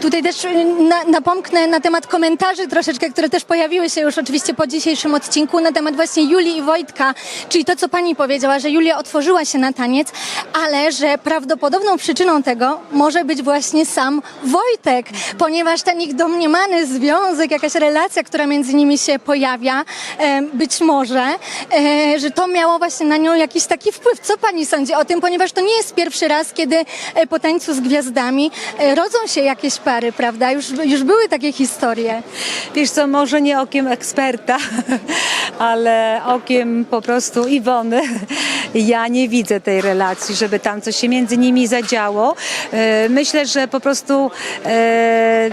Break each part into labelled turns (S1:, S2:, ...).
S1: Tutaj też y, na, napomknę na temat komentarzy troszeczkę, które też pojawiły się już oczywiście po dzisiejszym odcinku na temat właśnie Julii i Wojtka, czyli to, co pani powiedziała, że Julia otworzyła się na taniec, ale że prawdopodobną przyczyną tego może być właśnie sam Wojtek, ponieważ ten ich domniemany związek, jakaś relacja, która między nimi się pojawia, e, być może, e, że to miało właśnie na nią jakiś taki wpływ. Co pani sądzi o tym, ponieważ to nie jest pierwszy raz, kiedy e, po tańcu z gwiazdami rodzą się jakieś pary, prawda? Już, już były takie historie.
S2: Wiesz co, może nie okiem eksperta, ale okiem po prostu Iwony. Ja nie widzę tej relacji, żeby tam coś się między nimi zadziało. E, Myślę, że po prostu e,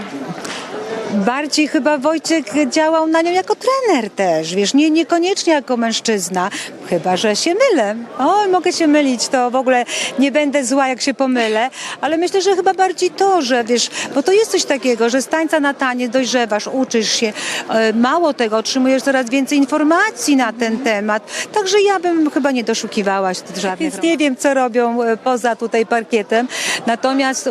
S2: bardziej chyba Wojciech działał na nią jako trener też, wiesz, nie, niekoniecznie jako mężczyzna. Chyba, że się mylę. Oj, mogę się mylić, to w ogóle nie będę zła, jak się pomylę, ale myślę, że chyba bardziej to, że wiesz, bo to jest coś takiego, że z tańca na taniec dojrzewasz, uczysz się, e, mało tego, otrzymujesz coraz więcej informacji na ten temat, także ja bym chyba nie doszukiwała się żadnych. Więc nie wiem, co robią e, poza tutaj parkietem, natomiast e,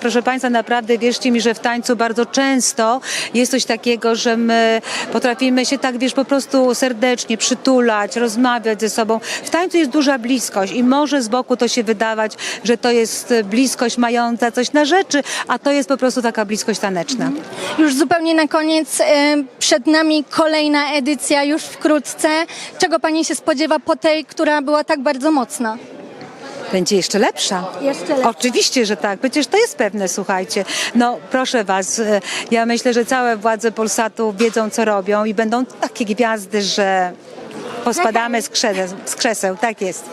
S2: proszę Państwa, naprawdę wierzcie mi, że w tańcu bardzo często jest coś takiego, że my potrafimy się tak, wiesz, po prostu serdecznie przytulać, rozmawiać ze sobą. W tańcu jest duża bliskość i może z boku to się wydawać, że to jest bliskość mająca coś na rzeczy, a to jest po prostu taka bliskość taneczna.
S1: Już zupełnie na koniec, e, przed nami kolejna edycja już wkrótce. Czego pani się spodziewa po tej, która była tak bardzo mocna?
S2: Będzie jeszcze lepsza.
S1: Jeszcze lepsza.
S2: Oczywiście, że tak. Przecież to jest pewne, słuchajcie. No proszę was, e, ja myślę, że całe władze Polsatu wiedzą, co robią i będą takie gwiazdy, że pospadamy z krzeseł. Z krzeseł. Tak jest.